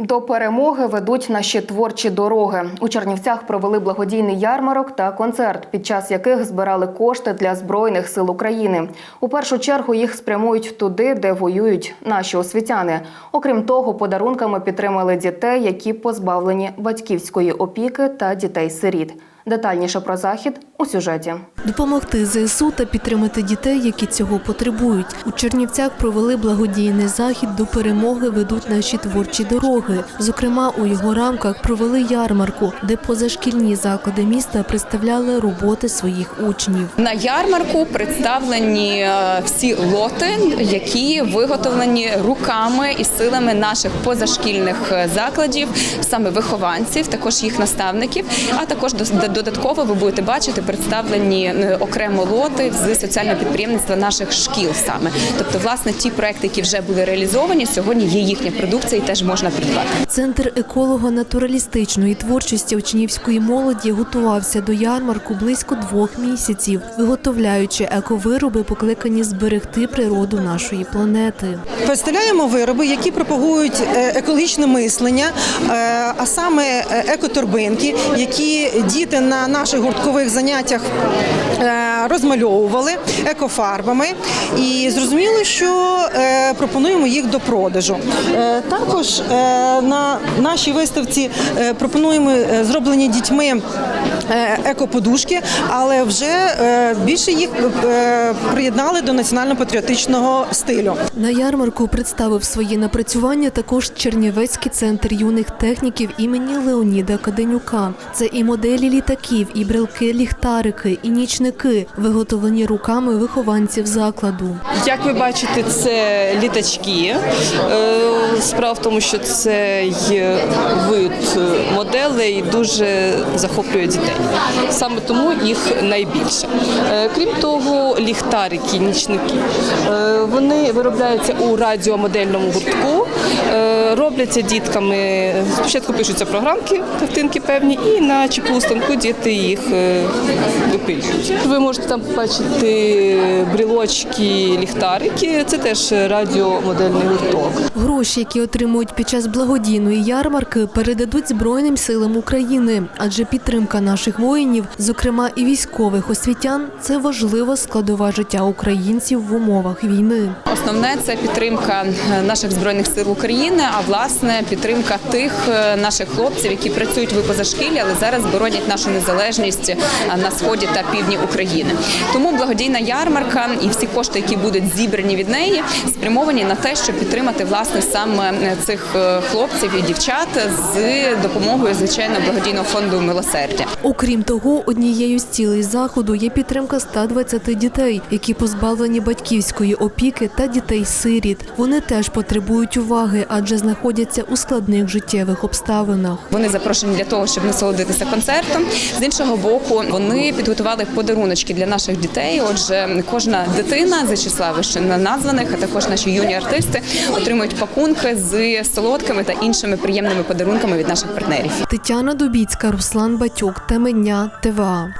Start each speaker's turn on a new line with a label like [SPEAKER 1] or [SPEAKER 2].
[SPEAKER 1] До перемоги ведуть наші творчі дороги. У Чернівцях провели благодійний ярмарок та концерт, під час яких збирали кошти для збройних сил України. У першу чергу їх спрямують туди, де воюють наші освітяни. Окрім того, подарунками підтримали дітей, які позбавлені батьківської опіки та дітей-сиріт. Детальніше про захід у сюжеті.
[SPEAKER 2] Допомогти ЗСУ та підтримати дітей, які цього потребують. У Чернівцях провели благодійний захід до перемоги ведуть наші творчі дороги. Зокрема, у його рамках провели ярмарку, де позашкільні заклади міста представляли роботи своїх учнів.
[SPEAKER 3] На ярмарку представлені е, всі лоти, які виготовлені руками і силами наших позашкільних е, закладів, саме вихованців, також їх наставників. А також дос- додатково ви будете бачити представлені е, окремо лоти з соціального підприємництва наших шкіл саме. Тобто, власне, ті проекти, які вже були реалізовані, сьогодні є їхня продукція і теж можна придбати.
[SPEAKER 2] Центр еколого-натуралістичної творчості учнівської молоді готувався до ярмарку близько двох місяців, виготовляючи ековироби, покликані зберегти природу нашої планети.
[SPEAKER 4] Представляємо вироби, які пропагують е, екологічне мислення, е, а саме екоторбинки, які діти на наших гурткових заняттях е, розмальовували екофарбами. І зрозуміло, що е, пропонуємо їх до продажу. Е, Також на нашій виставці пропонуємо зроблені дітьми екоподушки, але вже більше їх приєднали до національно-патріотичного стилю.
[SPEAKER 2] На ярмарку представив свої напрацювання також Чернівецький центр юних техніків імені Леоніда Каденюка. Це і моделі літаків, і брелки, ліхтарики, і нічники, виготовлені руками вихованців закладу.
[SPEAKER 5] Як ви бачите, це літачки. Е, Справа в тому, що це є вид моделей дуже захоплює дітей. Саме тому їх найбільше. Е, Крім того, ліхтарики, нічники. е, Вони виробляються у радіомодельному гуртку, е, робляться дітками. Спочатку пишуться програмки, картинки певні, і на чіпу станку діти їх випилюють. Ви можете там побачити брілочки, ліхтарики. Це теж радіомодельний гурток.
[SPEAKER 2] Гроші, які отримують під час благодійної ярмарки, передадуть Збройним силам України, адже підтримка наших воїнів, зокрема і військових освітян, це важлива складова життя українців в умовах війни.
[SPEAKER 3] Основне це підтримка е, наших збройних сил України, а власне підтримка тих е, наших хлопців, які працюють в позашкіллі, але зараз боронять нашу незалежність е, на сході та півдні України. Тому благодійна ярмарка і всі кошти, які будуть зібрані від неї, спрямовані на те, щоб підтримати власне саме цих хлопців і дівчат з допомогою звичайно благодійного фонду милосердя.
[SPEAKER 2] Окрім того, однією з цілей заходу є підтримка 120 дітей, які позбавлені батьківської опіки та дітей-сиріт. Вони теж потребують уваги, адже знаходяться у складних життєвих обставинах.
[SPEAKER 3] Вони запрошені для того, щоб насолодитися концертом. З іншого боку, вони підготували подаруночки для наших дітей. Отже, кожна дитина за числа вище названих, а також наші юні артисти отримують пакунки з солодкими та іншими приємними подарунками від наших партнерів.
[SPEAKER 2] Тетяна Дубіцька, Руслан Батюк, Теменя, ТВА.